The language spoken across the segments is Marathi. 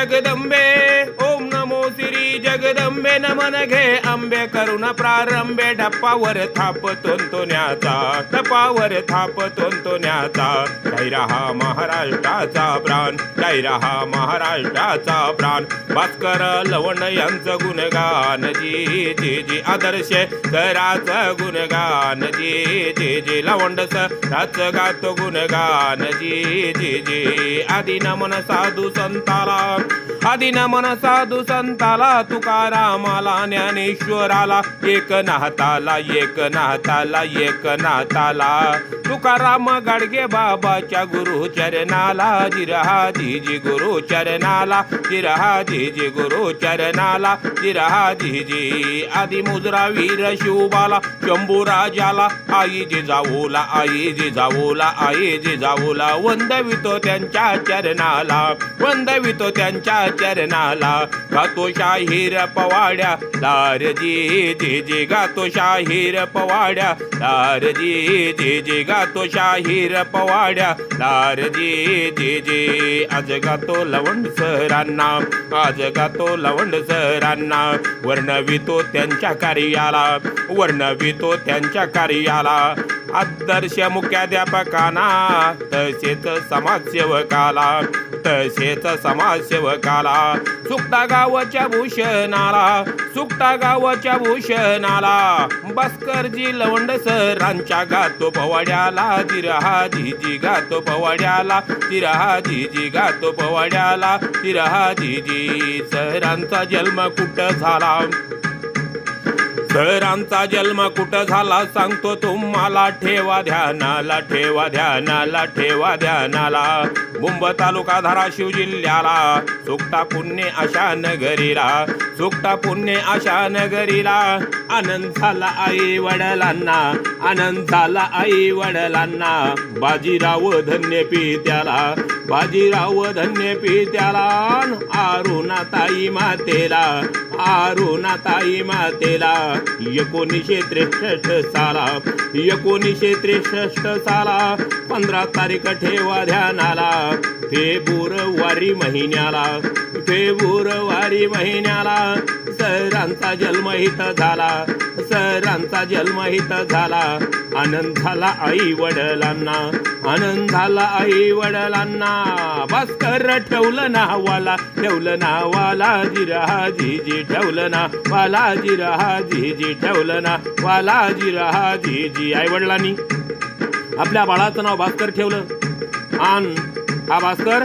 जगदंबे ओम नमो श्री जगदंबे नमन घे करुण प्रारंभे डप्पावर थाप तोंतोण्याचा डप्पावर थाप तोंतोण्याचा डायरा हा महाराष्ट्राचा प्राण डायरा हा महाराष्ट्राचा प्राण. भास्कर लवण यांचं गुणगान जी जी जी आदर्श कराचं गुणगान जी जी जी लवंड सराच गातो गुणगान जी जी जी. आदि नमन साधू संताला आदि मन साधू संताला तुकारामाला ज्ञानेश्वराला एक नाहताला एक नाहताला एक नाहताला तुकाराम गाडगे बाबाच्या गुरु चरणाला जिरहा जी जी गुरु चरणाला जिरहा जी जी गुरु चरणाला जिरहा जी आदि मुजरा वीर शिवबाला शंभू राजाला आई जिजाऊला आई जिजाऊला आई जिजाऊला वंदवितो त्यांच्या चरणाला वंदवितो त्यांच्या चरणाला गातो शाहीर पवाड्या दार जी जी गातो शाहीर पवाड्या दार जी जी गा गातो शाहीर पवाड्या. दार जे जे. आज गातो लवंड सरांना. आज गातो लवंड सरांना. वर्णवितो त्यांच्या कार्याला. वर्णवितो त्यांच्या कार्याला. आदर्श मुख्याध्यापकांना तसेच समाजसेवकाला. तसेच समाजसेवकाला सुकटा गावच्या भूषणाला सुक्ता गावाच्या भूषणाला. भास्करजी लवंड सरांच्या गातो पवाड्याला तिरहा जी गातो पवाड्याला तिरहा जी गातो पवाड्याला तिरहा जी सरांचा जन्म कुठं झाला? सरांचा जन्म कुठं झाला सांगतो तुम्हाला ठेवा ध्यानाला ठेवा ध्यानाला ठेवा ध्यानाला. मुंब तालुका धाराशिव जिल्ह्याला. सुकटा पुण्य अशा नगरीला. सुकटा पुण्य अशा नगरीला. आनंद झाला आई वडिलांना. आनंद झाला आई वडिलांना. बाजीराव धन्य पित्याला. बाजीराव धन्य पित्याला. आरुणा ताई मातेला. आरुणा ताई मातेला. एकोणीसशे त्रेसष्ट साला. एकोणीसशे त्रेसष्ट साला. पंधरा तारीख ठेवा ध्यानाला. फेब्रुवारी महिन्याला फेब्रुवारी महिन्याला सरांचा जन्म इथं झाला सरांचा जन्म इथं झाला. आनंद झाला आई वडलांना आनंद झाला आई वडलांना भास्कर ठेवलं नावाला ठेवलं नावाला जिरहा जी ठेवलं ना वाला जिरहा जीजी ठेवलं ना वाला जिरहा जीजी आई वडिलांनी आपल्या बाळाचं नाव भास्कर ठेवलं. आन हा भास्कर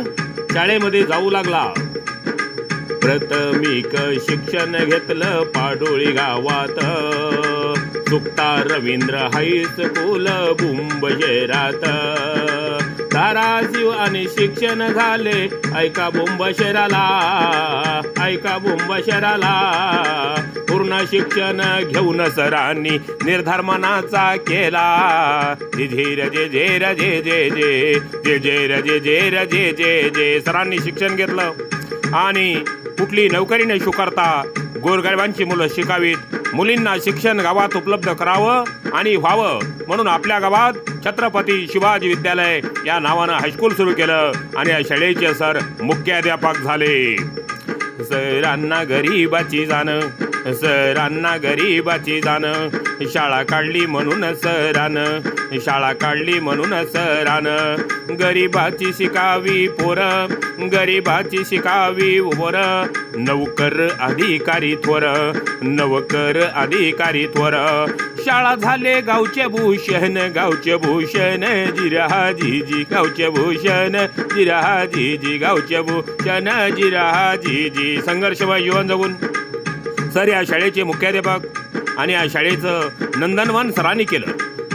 शाळेमध्ये जाऊ लागला. प्राथमिक शिक्षण घेतलं पाडोळी गावात. सुक्ता रवींद्र हायस्कूल बुंब शहरात. धाराजीव आणि शिक्षण झाले. ऐका बुंबशराला ऐका बुंबशराला पूर्ण शिक्षण घेऊन सरांनी निर्धार मनाचा केला. जे झेर जे झेर जे जे जे जे झेर जे झेर जे जे जे सरांनी शिक्षण घेतलं. आणि कुठली नोकरी नाही स्वीकारता गोरगरिबांची मुलं शिकावीत मुलींना शिक्षण गावात उपलब्ध करावं आणि व्हावं म्हणून आपल्या गावात छत्रपती शिवाजी विद्यालय या नावानं हायस्कूल सुरू केलं आणि या शाळेचे सर मुख्याध्यापक झाले. सरांना गरीबाची जाणं सरांना गरीबाची जाणं शाळा काढली म्हणून सरान. शाळा काढली म्हणून सरान. गरीबाची शिकावी पोरं. गरीबाची शिकावी पोर नवकर अधिकारी थोर. नवकर अधिकारी थोर. शाळा झाले गावचे भूषण. गावचे भूषण जिरहा गावचे भूषण जिरहा गावचे भूषण जिरहा जी संघर्षमय जीवन जगून. सर या शाळेचे मुख्याध्यापक आणि या शाळेचं नंदनवन सरांनी केलं.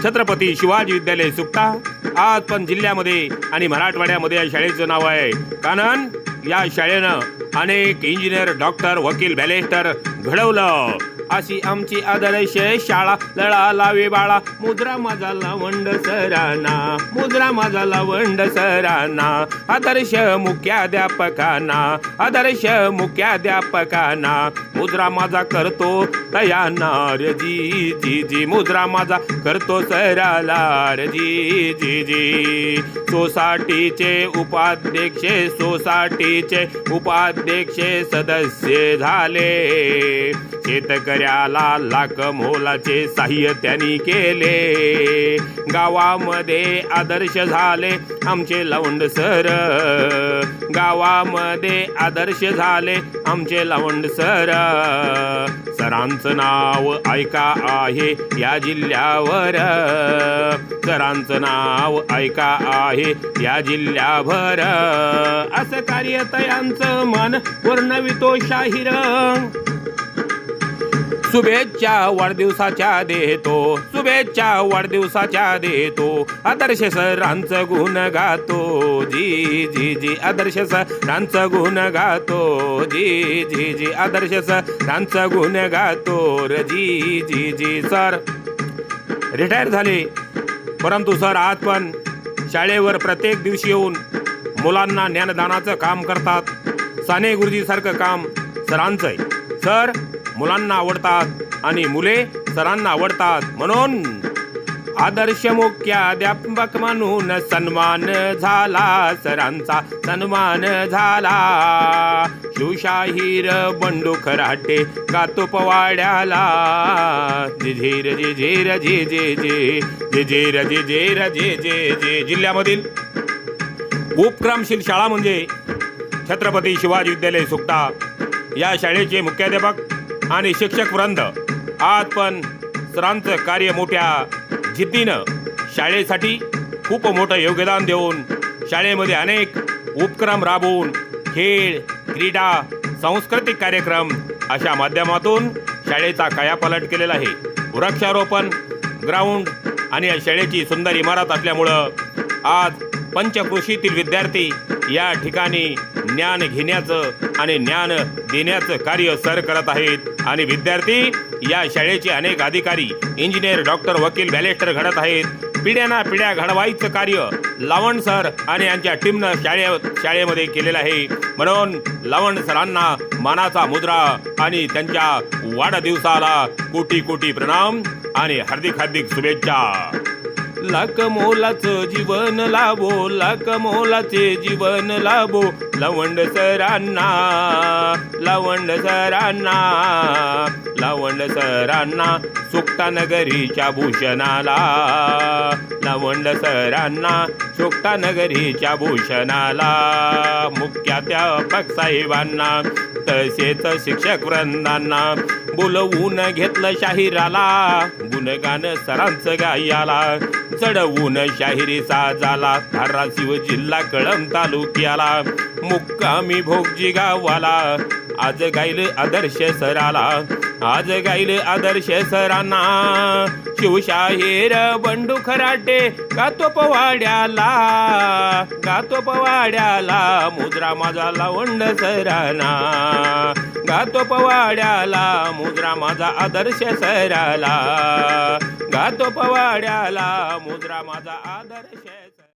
छत्रपती शिवाजी विद्यालय सुक्ता आज पण जिल्ह्यामध्ये आणि मराठवाड्यामध्ये या शाळेचं नाव आहे. कारण या शाळेनं अनेक इंजिनियर डॉक्टर वकील बॅलेस्टर घडवलं. अशी आमची आदर्श शाळा. लळा लावे बाळा मुद्रा माझा लवंड सराना. मुद्रा माझा लवंड सराना. आदर्श मुख्याध्यापकांना. आदर्श मुख्याध्यापकांना. मुद्रा माझा करतो तयाना जी जी जी मुद्रा माझा करतो सरालार जी जी जी. सोसायटीचे उपाध्यक्ष सोसायटीचे उपाध्यक्ष सदस्य झाले. शेतकऱ्याला लाख मोलाचे साह्य त्यांनी केले. गावामध्ये आदर्श झाले आमचे लवंड सर. गावामध्ये आदर्श झाले आमचे लवंड सर. सरांचं नाव ऐका आहे या जिल्ह्यावर. सरांचं नाव ऐका आहे या जिल्ह्याभर असं कार्य तयांचं मन वर्णवितो शाहीर. शुभेच्छा वाढदिवसाच्या देतो. शुभेच्छा वाढदिवसाच्या देतो. आदर्श सरांचं गुण गातो. जी जी जी आदर्श सरांचं गुण गातो. जी जी जी आदर्श सरांचं गुण गातो. र जी जी जी सर. रिटायर झाले. परंतु सर आज पण शाळेवर प्रत्येक दिवशी येऊन मुलांना ज्ञानदानाचं काम करतात. साने गुरुजीसारखं काम सरांचं आहे सर मुलांना आवडतात आणि मुले सरांना आवडतात म्हणून आदर्श मुख्याध्यापक म्हणून सन्मान झाला सरांचा सन्मान झाला. शिवशाहीर बंडू खराटे गातो जिझेर जिझेर जे झे जे जे जिझेर जिझेर जे जे जे जिल्ह्यामधील उपक्रमशील शाळा म्हणजे छत्रपती शिवाजी विद्यालय सुकटा या शाळेचे मुख्याध्यापक आणि शिक्षक वृंद. आज पण सरांचं कार्य मोठ्या जिद्दीनं शाळेसाठी खूप मोठं योगदान देऊन शाळेमध्ये अनेक उपक्रम राबवून खेळ क्रीडा सांस्कृतिक कार्यक्रम अशा माध्यमातून शाळेचा कायापालट केलेला आहे. वृक्षारोपण ग्राउंड आणि या शाळेची सुंदर इमारत असल्यामुळं आज पंचकृषीतील विद्यार्थी या ठिकाणी ज्ञान घेण्याचं आणि ज्ञान देण्याचं कार्य सर करत आहेत. आणि विद्यार्थी या शाळेचे अनेक अधिकारी इंजिनियर डॉक्टर वकील बॅलेस्टर घडत आहेत. पिढ्यांना पिढ्या घडवायचं कार्य लावण सर आणि यांच्या टीमनं शाळे शाळेमध्ये केलेलं आहे. म्हणून लावण सरांना मानाचा मुद्रा आणि त्यांच्या वाढदिवसाला कोटी कोटी प्रणाम आणि हार्दिक हार्दिक शुभेच्छा. लाख मोलाचं जीवन लाभो लाख मोलाचे जीवन लाभो. लवंड सरांना लवंड सरांना लवंड सरांना सुक्ता नगरीच्या भूषणाला. लवंड सरांना सुक्ता नगरीच्या भूषणाला. मुख्याध्यापक साहेबांना तसेच शिक्षक वृंदांना. बोलवून घेतलं शाहिराला गुणगान सरांचं गायाला. चढवून शाहिरीचा झाला धाराशिव जिल्हा कळम तालुक्याला. मुक्कामी भोगजी गावाला. आज गाईल आदर्श सराला. आज गाईल आदर्श सरांना. शिवशाहीर बंडू खराटे गातो पवाड्याला गातो पवाड्याला मुद्रा माझा लावंड सराना. गातो पवाड्याला मुद्रा माझा आदर्श सराला गातो पवाड्याला मुद्रा माझा आदर्श